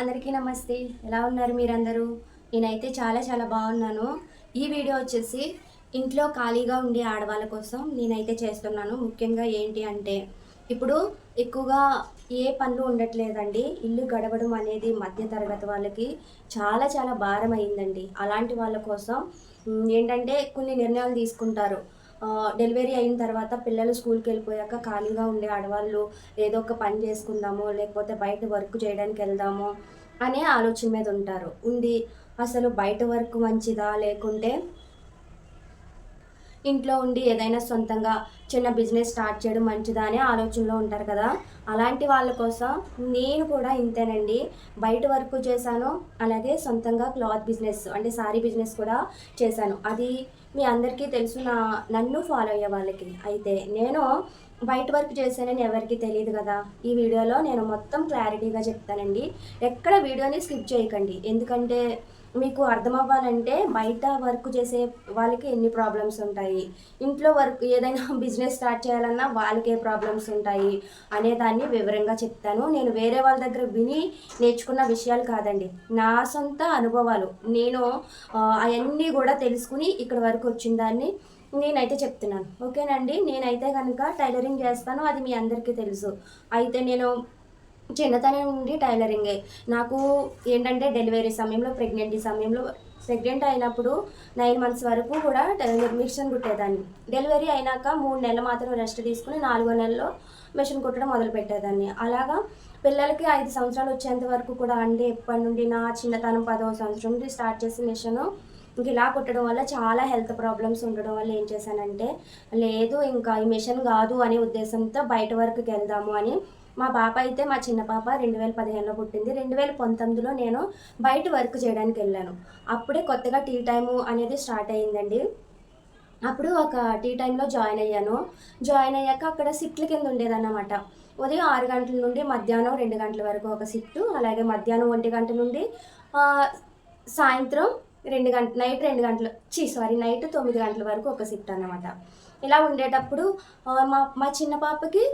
అందరికీ నమస్తే. ఎలా ఉన్నారు మీరందరూ? నేనైతే చాలా చాలా బాగున్నాను. ఈ వీడియో వచ్చేసి ఇంట్లో ఖాళీగా ఉండే ఆడవాళ్ళ కోసం నేనైతే చేస్తున్నాను. ముఖ్యంగా ఏంటి అంటే ఇప్పుడు ఎక్కువగా ఏ పనులు ఉండట్లేదండి. ఇల్లు గడవడం అనేది మధ్య తరగతి వాళ్ళకి చాలా చాలా భారం అయిందండి అలాంటి వాళ్ళ కోసం ఏంటంటే కొన్ని నిర్ణయాలు తీసుకుంటారు. డెలివరీ అయిన తర్వాత పిల్లలు స్కూల్కి వెళ్ళిపోయాక ఖాళీగా ఉండే ఆడవాళ్ళు ఏదో ఒక పని చేసుకుందాము లేకపోతే బయట వర్క్ చేయడానికి వెళ్దాము అనే ఆలోచన మీద ఉంటారు. ఉండి అసలు బయట వర్క్ మంచిదా? లేకుంటే ఇంట్లో ఉండి ఏదైనా సొంతంగా చిన్న బిజినెస్ స్టార్ట్ చేయడం మంచిదా అనే ఆలోచనలో ఉంటారు కదా? అలాంటి వాళ్ళ కోసం నేను కూడా ఇంతేనండి. బయట వర్క్ చేశాను అలాగే సొంతంగా క్లాత్ బిజినెస్ అంటే సారీ బిజినెస్ కూడా చేశాను. అది మీ అందరికీ తెలుసు నా నన్ను ఫాలో అయ్యే వాళ్ళకి. అయితే నేను బయట వర్క్ చేశానని ఎవరికి తెలియదు కదా. ఈ వీడియోలో నేను మొత్తం క్లారిటీగా చెప్తానండి. ఎక్కడ వీడియోని స్కిప్ చేయకండి. ఎందుకంటే మీకు అర్థం అవ్వాలంటే బయట వర్క్ చేసే వాళ్ళకి ఎన్ని ప్రాబ్లమ్స్ ఉంటాయి? ఇంట్లో వర్క్ ఏదైనా బిజినెస్ స్టార్ట్ చేయాలన్నా వాళ్ళకి ఏ ప్రాబ్లమ్స్ ఉంటాయి అనేదాన్ని వివరంగా చెప్తాను. నేను వేరే వాళ్ళ దగ్గర విని నేర్చుకున్న విషయాలు కాదండి. నా సొంత అనుభవాలు. నేను అవన్నీ కూడా తెలుసుకుని ఇక్కడ వరకు వచ్చిన దాన్ని నేనైతే చెప్తున్నాను. ఓకేనండి? నేనైతే కనుక టైలరింగ్ చేస్తాను. అది మీ అందరికీ తెలుసు. అయితే నేను చిన్నతనం నుండి టైలరింగే. నాకు ఏంటంటే డెలివరీ సమయంలో ప్రెగ్నెంటీ సమయంలో ప్రెగ్నెంట్ అయినప్పుడు నైన్ మంత్స్ వరకు కూడా మిషన్ కుట్టేదాన్ని. డెలివరీ అయినాక మూడు నెలలు మాత్రం రెస్ట్ తీసుకుని నాలుగో నెలలో మిషన్ కుట్టడం మొదలు పెట్టేదాన్ని. అలాగా పిల్లలకి ఐదు సంవత్సరాలు వచ్చేంత వరకు కూడా అంటే ఎప్పటి నుండి నా చిన్నతనం పదవ సంవత్సరం నుండి స్టార్ట్ చేసిన మిషను ఇంక ఇలా కుట్టడం వల్ల చాలా హెల్త్ ప్రాబ్లమ్స్ ఉండడం వల్ల ఏం చేశానంటే లేదు ఇంకా ఈ మిషన్ కాదు అనే ఉద్దేశంతో బయట వరకు వెళ్దాము అని మా పాప అయితే మా చిన్న పాప రెండు వేల పదిహేనులో పుట్టింది. రెండు వేల పంతొమ్మిదిలో నేను బయట వర్క్ చేయడానికి వెళ్ళాను. అప్పుడే కొత్తగా టీ టైము అనేది స్టార్ట్ అయ్యిందండి. అప్పుడు ఒక టీ టైంలో జాయిన్ అయ్యాను. జాయిన్ అయ్యాక అక్కడ సిట్ల కింద ఉండేదన్నమాట. ఉదయం ఆరు గంటల నుండి మధ్యాహ్నం రెండు గంటల వరకు ఒక సిట్టు అలాగే మధ్యాహ్నం ఒంటి గంట నుండి సాయంత్రం రెండు గంట నైట్ రెండు గంటలు చీ సారీ నైట్ తొమ్మిది గంటల వరకు ఒక సిట్ అన్నమాట. ఇలా ఉండేటప్పుడు మా మా చిన్న పాపకి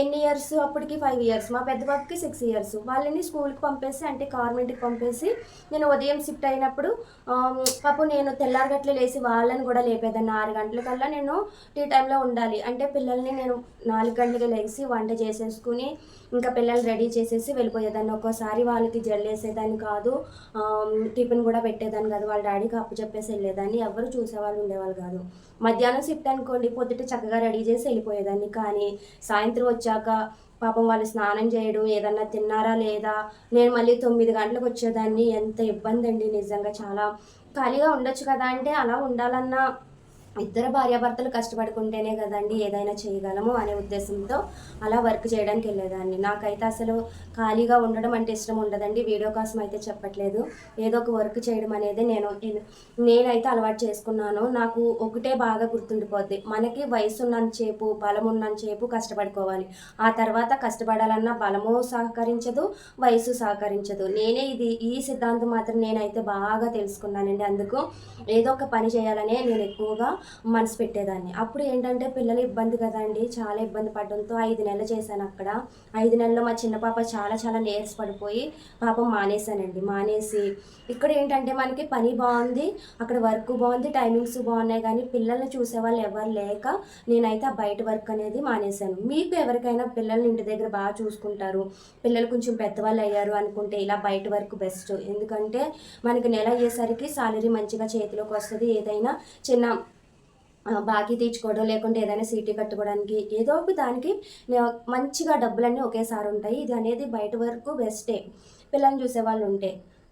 ఎన్ని ఇయర్స్ అప్పటికి ఫైవ్ ఇయర్స్ మా పెద్ద బాబుకి సిక్స్ ఇయర్స్ వాళ్ళని స్కూల్కి పంపేసి అంటే గవర్నమెంట్కి పంపేసి నేను ఉదయం షిఫ్ట్ అయినప్పుడు ఆమ్, పాపం నేను తెల్లారగట్ల లేసి వాళ్ళని కూడా లేపేదాన్ని. ఆరు గంటలకల్లా నేను టీ టైంలో ఉండాలి. అంటే పిల్లల్ని నేను నాలుగు గంటలకి లేచి వంట చేసేసుకుని ఇంకా పిల్లల్ని రెడీ చేసేసి వెళ్ళిపోయేదాన్ని. ఒక్కోసారి వాళ్ళకి జల్లేసేదాన్ని కాదు. టిఫిన్ కూడా పెట్టేదాన్ని కాదు. వాళ్ళ డాడీకి అప్పు చెప్పేసి వెళ్ళేదాన్ని. ఎవరు చూసేవాళ్ళు ఉండేవాళ్ళు కాదు. మధ్యాహ్నం షిఫ్ట్ అనుకోండి పొద్దుట చక్కగా రెడీ చేసి వెళ్ళిపోయేదాన్ని. కానీ సాయంత్రం వచ్చాక పాపం వాళ్ళు స్నానం చేయడం ఏదన్నా తిన్నారా లేదా? నేను మళ్ళీ తొమ్మిది గంటలకు వచ్చేదాన్ని. ఎంత ఇబ్బంది అండి నిజంగా చాలా. ఖాళీగా ఉండొచ్చు కదా అంటే అలా ఉండాలన్నా ఇద్దరు భార్యాభర్తలు కష్టపడుకుంటేనే కదండి ఏదైనా చేయగలము అనే ఉద్దేశంతో అలా వర్క్ చేయడానికి వెళ్ళేదాన్ని. నాకైతే అసలు ఖాళీగా ఉండడం అంటే ఇష్టం ఉండదండి. వీడియో కోసం అయితే చెప్పట్లేదు. ఏదో ఒక వర్క్ చేయడం అనేది నేను నేనైతే అలవాటు చేసుకున్నాను. నాకు ఒకటే బాగా గుర్తుండిపోద్ది. మనకి వయసు ఉన్నంతసేపు బలం ఉన్నంతసేపు కష్టపడుకోవాలి. ఆ తర్వాత కష్టపడాలన్నా బలము సహకరించదు వయసు సహకరించదు. నేనే ఇది ఈ సిద్ధాంతం మాత్రం నేనైతే బాగా తెలుసుకున్నానండి. అందుకు ఏదో ఒక పని చేయాలనే నేను ఎక్కువగా మనసు పెట్టేదాన్ని. అప్పుడు ఏంటంటే పిల్లలు ఇబ్బంది కదండి. చాలా ఇబ్బంది పడడంతో ఐదు నెలలు చేశాను అక్కడ. ఐదు నెలల్లో మా చిన్న పాప చాలా చాలా లేయర్స్ పడిపోయి పాపం మానేశానండి. మానేసి ఇక్కడ ఏంటంటే మనకి పని బాగుంది. అక్కడ వర్క్ బాగుంది టైమింగ్స్ బాగున్నాయి కానీ పిల్లల్ని చూసేవాళ్ళు ఎవరు లేక నేనైతే ఆ బయట వర్క్ అనేది మానేశాను. మీకు ఎవరికైనా పిల్లల్ని ఇంటి దగ్గర బాగా చూసుకుంటారు పిల్లలు కొంచెం పెద్దవాళ్ళు అయ్యారు అనుకుంటే ఇలా బయట వర్క్ బెస్ట్. ఎందుకంటే మనకి నెల అయ్యేసరికి సాలరీ మంచిగా చేతిలోకి వస్తుంది. ఏదైనా చిన్న బాకీ తీర్చుకోవడం లేకుంటే ఏదైనా సీటీ కట్టుకోవడానికి ఏదో ఒక దానికి మంచిగా డబ్బులన్నీ ఒకేసారి ఉంటాయి. ఇది అనేది బయట వరకు బెస్టే పిల్లల్ని చూసేవాళ్ళు ఉంటే.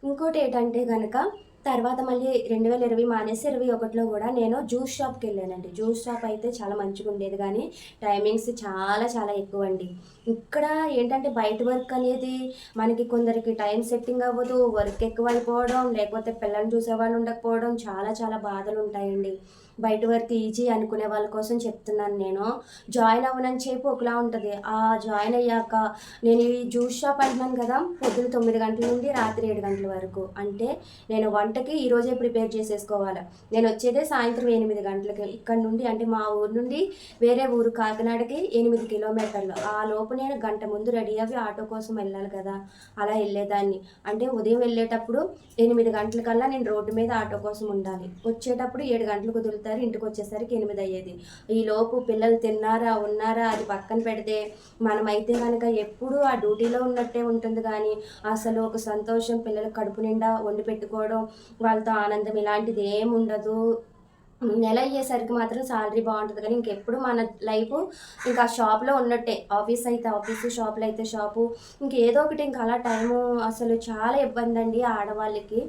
ఇంకోటి ఏంటంటే కనుక తర్వాత మళ్ళీ రెండు వేల ఇరవై మానేసి ఇరవై ఒకటిలో కూడా నేను జ్యూస్ షాప్కి వెళ్ళానండి. జ్యూస్ షాప్ అయితే చాలా మంచిగా ఉండేది కానీ టైమింగ్స్ చాలా చాలా ఎక్కువ అండి ఇక్కడ ఏంటంటే బయట వర్క్ అనేది మనకి కొందరికి టైం సెట్టింగ్ అవ్వదు వర్క్ ఎక్కువ అయిపోవడం లేకపోతే పిల్లల్ని చూసేవాళ్ళు ఉండకపోవడం చాలా చాలా బాధలు ఉంటాయండి. బయట వరకు ఈజీ అనుకునే వాళ్ళ కోసం చెప్తున్నాను నేను. జాయిన్ అవ్వనని చెప్పి ఒకలా ఉంటుంది. ఆ జాయిన్ అయ్యాక నేను ఈ జ్యూస్ షాప్ అంటున్నాను కదా పొద్దున తొమ్మిది గంటల నుండి రాత్రి ఏడు గంటల వరకు. అంటే నేను వంటకి ఈరోజే ప్రిపేర్ చేసేసుకోవాలి. నేను వచ్చేదే సాయంత్రం ఎనిమిది గంటలకి ఇక్కడ నుండి అంటే మా ఊరు నుండి వేరే ఊరు కాకినాడకి ఎనిమిది కిలోమీటర్లు. ఆ లోపు నేను గంట ముందు రెడీ అవి ఆటో కోసం వెళ్ళాలి కదా అలా వెళ్ళేదాన్ని. అంటే ఉదయం వెళ్ళేటప్పుడు ఎనిమిది గంటలకల్లా నేను రోడ్డు మీద ఆటో కోసం ఉండాలి. వచ్చేటప్పుడు ఏడు గంటలకు కుదురుతారు ఇంటికి వచ్చేసరికి ఎనిమిది అయ్యేది ఈ లోపు పిల్లలు తిన్నారా ఉన్నారా అది పక్కన పెడితే మనమైతే కనుక ఎప్పుడూ ఆ డ్యూటీలో ఉన్నట్టే ఉంటుంది కానీ అసలు ఒక సంతోషం పిల్లలు కడుపు నిండా వండి పెట్టుకోవడం వాళ్ళతో ఆనందం ఇలాంటిది ఏమి ఉండదు నెల అయ్యేసరికి మాత్రం శాలరీ బాగుంటుంది కానీ ఇంకెప్పుడు మన లైఫ్ ఇంకా షాప్లో ఉన్నట్టే. ఆఫీస్ అయితే ఆఫీస్ షాప్లో అయితే షాపు. ఇంకేదో ఒకటి ఇంకా అలా టైము అసలు చాలా ఇబ్బంది అండి ఆడవాళ్ళకి.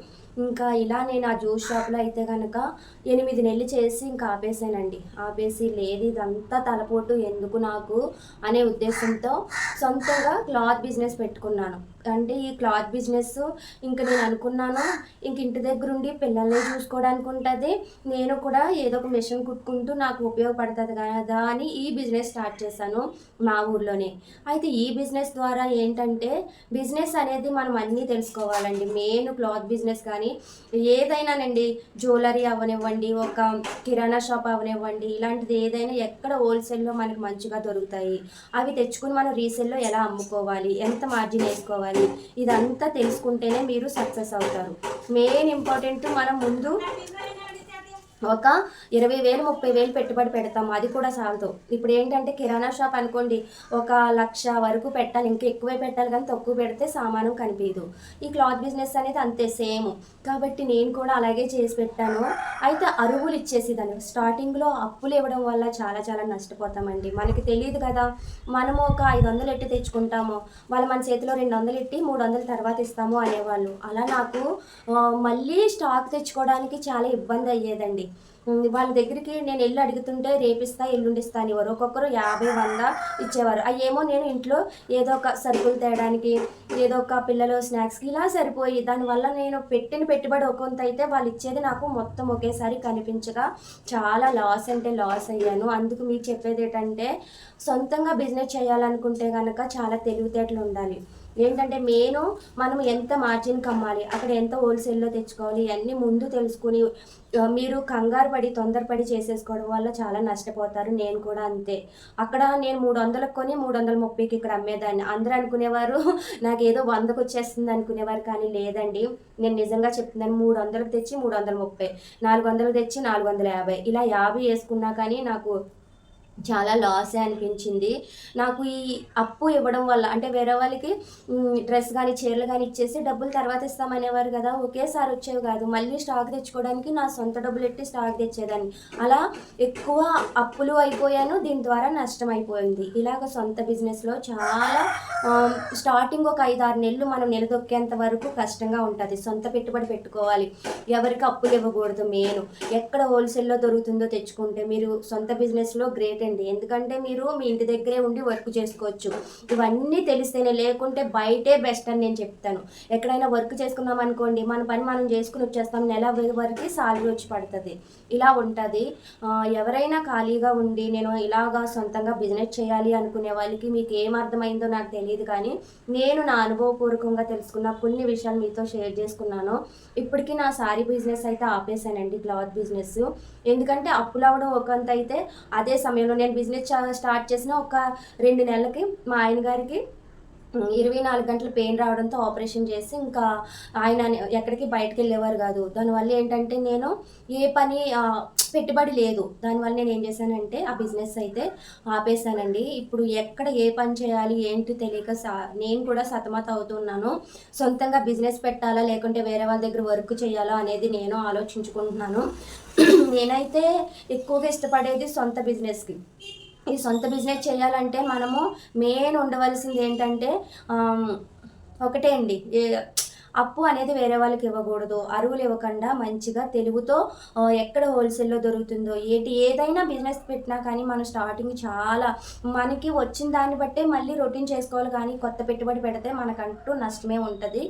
ఇంకా ఇలా నేను ఆ జ్యూస్ షాప్లో అయితే కనుక ఎనిమిది నెలలు చేసి ఇంకా ఆపేసానండి. ఆపేసి లేదు ఇదంతా తలపోటు ఎందుకు నాకు అనే ఉద్దేశంతో సొంతంగా క్లాత్ బిజినెస్ పెట్టుకున్నాను. అంటే ఈ క్లాత్ బిజినెస్ ఇంకా నేను అనుకున్నాను. ఇంక ఇంటి దగ్గర ఉండి పిల్లల్ని చూసుకోవడానికి ఉంటుంది. నేను కూడా ఏదో ఒక మిషన్ కుట్టుకుంటూ నాకు ఉపయోగపడుతుంది కదా అని ఈ బిజినెస్ స్టార్ట్ చేశాను మా ఊర్లోనే. అయితే ఈ బిజినెస్ ద్వారా ఏంటంటే బిజినెస్ అనేది మనం అన్నీ తెలుసుకోవాలండి. మెయిన్ క్లాత్ బిజినెస్ కానీ ఏదైనానండి జ్యువెలరీ అవనివ్వండి ఒక కిరాణా షాప్ అవనివ్వండి ఇలాంటిది ఏదైనా ఎక్కడ హోల్సేల్లో మనకి మంచిగా దొరుకుతాయి. అవి తెచ్చుకుని మనం రీసేల్లో ఎలా అమ్ముకోవాలి? ఎంత మార్జిన్ వేసుకోవాలి? ఇదంతా తెలుసుకుంటేనే మీరు సక్సెస్ అవుతారు. మెయిన్ ఇంపార్టెంట్ మనం ముందు ఒక ఇరవై వేలు ముప్పై వేలు పెట్టుబడి పెడతాం. అది కూడా చాలదు ఇప్పుడు ఏంటంటే కిరాణా షాప్ అనుకోండి ఒక లక్ష వరకు పెట్టాలి. ఇంకా ఎక్కువే పెట్టాలి కానీ తక్కువ పెడితే సామానం కనిపించదు. ఈ క్లాత్ బిజినెస్ అనేది అంతే సేమ్. కాబట్టి నేను కూడా అలాగే చేసి పెట్టాను. అయితే అరువులు ఇచ్చేసేదాన్ని. స్టార్టింగ్లో అప్పులు ఇవ్వడం వల్ల చాలా చాలా నష్టపోతామండి. మనకి తెలియదు కదా మనము ఒక ఐదు వందలు ఎట్టి తెచ్చుకుంటాము. వాళ్ళు మన చేతిలో రెండు వందలు ఎట్టి మూడు వందల తర్వాత ఇస్తాము అనేవాళ్ళు. అలా నాకు మళ్ళీ స్టాక్ తెచ్చుకోవడానికి చాలా ఇబ్బంది అయ్యేదండి. వాళ్ళ దగ్గరికి నేను వెళ్ళి అడుగుతుంటే రేపిస్తా ఎల్లుండిస్తా అనేవారు. ఒక్కొక్కరు యాభై వంద ఇచ్చేవారు. అయ్యేమో నేను ఇంట్లో ఏదో ఒక సరుకులు తేయడానికి ఏదో ఒక పిల్లలు స్నాక్స్కి ఇలా సరిపోయి దానివల్ల నేను పెట్టిన పెట్టుబడి ఒక కొంత అయితే వాళ్ళు ఇచ్చేది నాకు మొత్తం ఒకేసారి కనిపించగా చాలా లాస్ అంటే లాస్ అయ్యాను. అందుకు మీకు చెప్పేది ఏంటంటే సొంతంగా బిజినెస్ చేయాలనుకుంటే కనుక చాలా తెలివితేటలు ఉండాలి. ఏంటంటే మెయిన్ మనం ఎంత మార్జిన్ కమ్మాలి అక్కడ ఎంత హోల్సేల్లో తెచ్చుకోవాలి ఇవన్నీ ముందు తెలుసుకుని మీరు కంగారు పడి తొందరపడి చేసేసుకోవడం వల్ల చాలా నష్టపోతారు. నేను కూడా అంతే. అక్కడ నేను మూడు వందలకు కొని మూడు వందల ముప్పైకి ఇక్కడ అమ్మేదాన్ని. అందరూ అనుకునేవారు నాకు ఏదో వందకు వచ్చేస్తుంది అనుకునేవారు కానీ లేదండి. నేను నిజంగా చెప్తున్నాను మూడు వందలకు తెచ్చి మూడు వందల ముప్పై నాలుగు వందలు తెచ్చి నాలుగు వందల యాభై. ఇలా యాభై వేసుకున్నా కానీ నాకు చాలా లాసే అనిపించింది. నాకు ఈ అప్పు ఇవ్వడం వల్ల అంటే వేరే వాళ్ళకి డ్రెస్ కానీ చీరలు కానీ ఇచ్చేసి డబ్బులు తర్వాత ఇస్తామనేవారు కదా ఒకేసారి వచ్చేవి కాదు. మళ్ళీ స్టాక్ తెచ్చుకోవడానికి నా సొంత డబ్బులు ఎట్టి స్టాక్ తెచ్చేదాన్ని. అలా ఎక్కువ అప్పులు అయిపోయాను దీని ద్వారా నష్టం అయిపోయింది. ఇలాగ సొంత బిజినెస్లో చాలా స్టార్టింగ్ ఒక ఐదు ఆరు నెలలు మనం నిలదొక్కేంత వరకు కష్టంగా ఉంటుంది. సొంత పెట్టుబడి పెట్టుకోవాలి. ఎవరికి అప్పులు ఇవ్వకూడదు మెయిన్. ఎక్కడ హోల్సేల్లో దొరుకుతుందో తెచ్చుకుంటే మీరు సొంత బిజినెస్లో గ్రేట్ అండి ఎందుకంటే మీరు మీ ఇంటి దగ్గరే ఉండి వర్క్ చేసుకోవచ్చు. ఇవన్నీ తెలిస్తేనే లేకుంటే బయటే బెస్ట్ అని నేను చెప్తాను. ఎక్కడైనా వర్క్ చేసుకున్నాం అనుకోండి మన పని మనం చేసుకుని వచ్చేస్తాం నెల వరకు సాలరీ వచ్చి పడుతుంది. ఇలా ఉంటుంది. ఎవరైనా ఖాళీగా ఉండి నేను ఇలాగా సొంతంగా బిజినెస్ చేయాలి అనుకునే వాళ్ళకి మీకు ఏం అర్థమైందో నాకు తెలియదు కానీ నేను నా అనుభవపూర్వకంగా తెలుసుకున్న కొన్ని విషయాలు మీతో షేర్ చేసుకున్నాను. ఇప్పటికీ నా శారీ బిజినెస్ అయితే ఆపేసానండి క్లాత్ బిజినెస్. ఎందుకంటే అప్పులు అవడం ఒకంత అయితే అదే సమయంలో నేను బిజినెస్ స్టార్ట్ చేసిన ఒక రెండు నెలలకి మా ఆయన గారికి ఇరవై నాలుగు గంటలు పెయిన్ రావడంతో ఆపరేషన్ చేసి ఇంకా ఆయన ఎక్కడికి బయటకు వెళ్ళేవారు కాదు. దానివల్ల ఏంటంటే నేను ఏ పని పెట్టుబడి లేదు. దానివల్ల నేను ఏం చేశానంటే ఆ బిజినెస్ అయితే ఆపేసానండి ఇప్పుడు ఎక్కడ ఏ పని చేయాలి ఏంటి తెలియక నేను కూడా సతమత అవుతున్నాను సొంతంగా బిజినెస్ పెట్టాలా లేకుంటే వేరే వాళ్ళ దగ్గర వర్క్ చేయాలా అనేది నేను ఆలోచించుకుంటున్నాను. నేనైతే ఎక్కువగా ఇష్టపడేది సొంత బిజినెస్కి. ఈ సొంత బిజినెస్ చేయాలంటే మనము మెయిన్ ఉండవలసింది ఏంటంటే ఒకటే అండి. ఏ- అప్పు అనేది వేరే వాళ్ళకి ఇవ్వకూడదు. అరువులు ఇవ్వకుండా మంచిగా తెలుగుతో ఎక్కడ హోల్సేల్లో దొరుకుతుందో ఏటి ఏదైనా బిజినెస్ పెట్టినా కానీ మనం స్టార్టింగ్ చాలా మనకి వచ్చిన దాన్ని బట్టే మళ్ళీ రొటీన్ చేసుకోవాలి కానీ కొత్త పెట్టుబడి పెడితే మనకంటూ నష్టమే ఉంటుంది.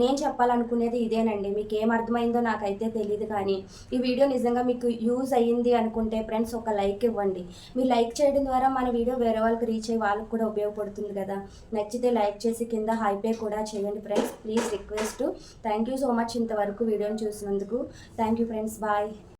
నేను చెప్పాలనుకునేది ఇదేనండి. మీకు ఏం అర్థమైందో నాకైతే తెలియదు కానీ ఈ వీడియో నిజంగా మీకు యూజ్ అయ్యింది అనుకుంటే ఫ్రెండ్స్ ఒక లైక్ ఇవ్వండి. మీరు లైక్ చేయడం ద్వారా మన వీడియో వేరే వాళ్ళకి రీచ్ అయ్యి వాళ్ళకి కూడా ఉపయోగపడుతుంది కదా. నచ్చితే లైక్ చేసి కింద హైపే కూడా చేయండి friends. Please request. Thank you so much ఇంతవరకు వీడియోని చూసినందుకు. Thank you friends bye